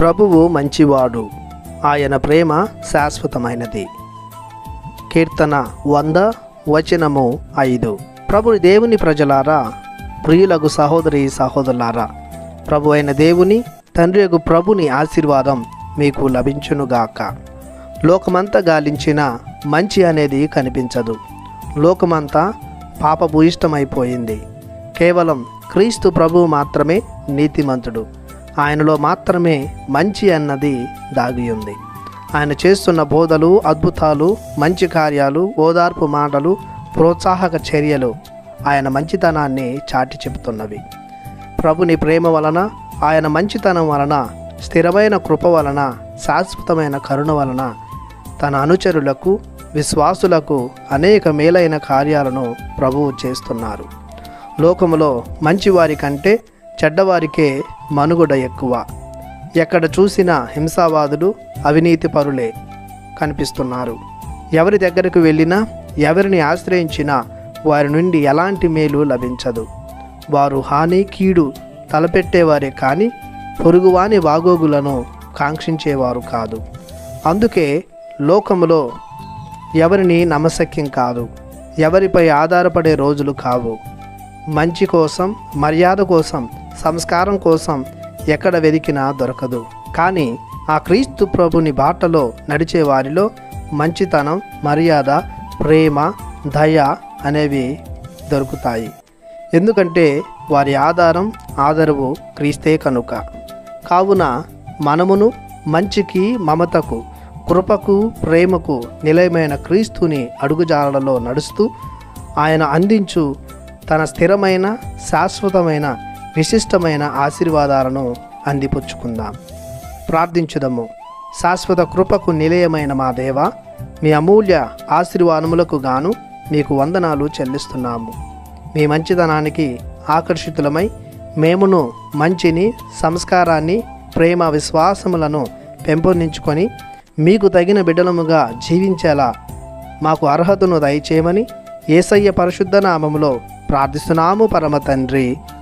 ప్రభువు మంచివాడు. ఆయన ప్రేమ శాశ్వతమైనది. కీర్తన వంద వచనము ఐదు. ప్రభు దేవుని ప్రజలారా ప్రియులకు సహోదరి సహోదరులారా ప్రభు అయిన దేవుని తండ్రి యొక్క ప్రభుని ఆశీర్వాదం మీకు లభించునుగాక. లోకమంతా గాలించిన మంచి అనేది కనిపించదు. లోకమంతా పాపభూయిష్టమైపోయింది. కేవలం క్రీస్తు ప్రభువు మాత్రమే నీతిమంతుడు. ఆయనలో మాత్రమే మంచి అన్నది దాగి ఉంది ఆయన చేస్తున్న బోధలు అద్భుతాలు మంచి కార్యాలు ఓదార్పు మాటలు ప్రోత్సాహక చర్యలు ఆయన మంచితనాన్ని చాటి చెబుతున్నవి. ప్రభుని ప్రేమ వలన ఆయన మంచితనం వలన స్థిరమైన కృప వలన శాశ్వతమైన కరుణ వలన తన అనుచరులకు విశ్వాసులకు అనేక మేలైన కార్యాలను ప్రభువు చేస్తున్నారు. లోకములో మంచివారి కంటే చెడ్డవారికే మనుగడ ఎక్కువ. ఎక్కడ చూసినా హింసావాదులు అవినీతి పరులే కనిపిస్తున్నారు. ఎవరి దగ్గరకు వెళ్ళినా ఎవరిని ఆశ్రయించినా వారి నుండి ఎలాంటి మేలు లభించదు. వారు హాని కీడు తలపెట్టేవారే కానీ పొరుగువాని వాగోగులను కాంక్షించేవారు కాదు. అందుకే లోకములో ఎవరిని నమసక్యం కాదు ఎవరిపై ఆధారపడే రోజులు కావు. మంచి కోసం మర్యాద కోసం సంస్కారం కోసం ఎక్కడ వెతికినా దొరకదు. కానీ ఆ క్రీస్తు ప్రభుని బాటలో నడిచే వారిలో మంచితనం మర్యాద ప్రేమ దయ అనేవి దొరుకుతాయి. ఎందుకంటే వారి ఆధారం ఆదరవు క్రీస్తే కనుక. కావున మనమును మంచికి మమతకు కృపకు ప్రేమకు నిలయమైన క్రీస్తుని అడుగుజాడలలో నడుస్తూ ఆయన అందించు తన స్థిరమైన శాశ్వతమైన విశిష్టమైన ఆశీర్వాదాలను అందిపుచ్చుకుందాం. ప్రార్థించుదము. శాశ్వత కృపకు నిలయమైన మా దేవ మీ అమూల్య ఆశీర్వాదములకు గాను మీకు వందనాలు చెల్లిస్తున్నాము. మీ మంచితనానికి ఆకర్షితులమై మేమును మంచిని సంస్కారాన్ని ప్రేమ విశ్వాసములను పెంపొందించుకొని మీకు తగిన బిడ్డలముగా జీవించేలా మాకు అర్హతను దయచేయమని ఏసయ్య పరిశుద్ధ నామములో ప్రార్థిస్తున్నాము పరమ తండ్రి.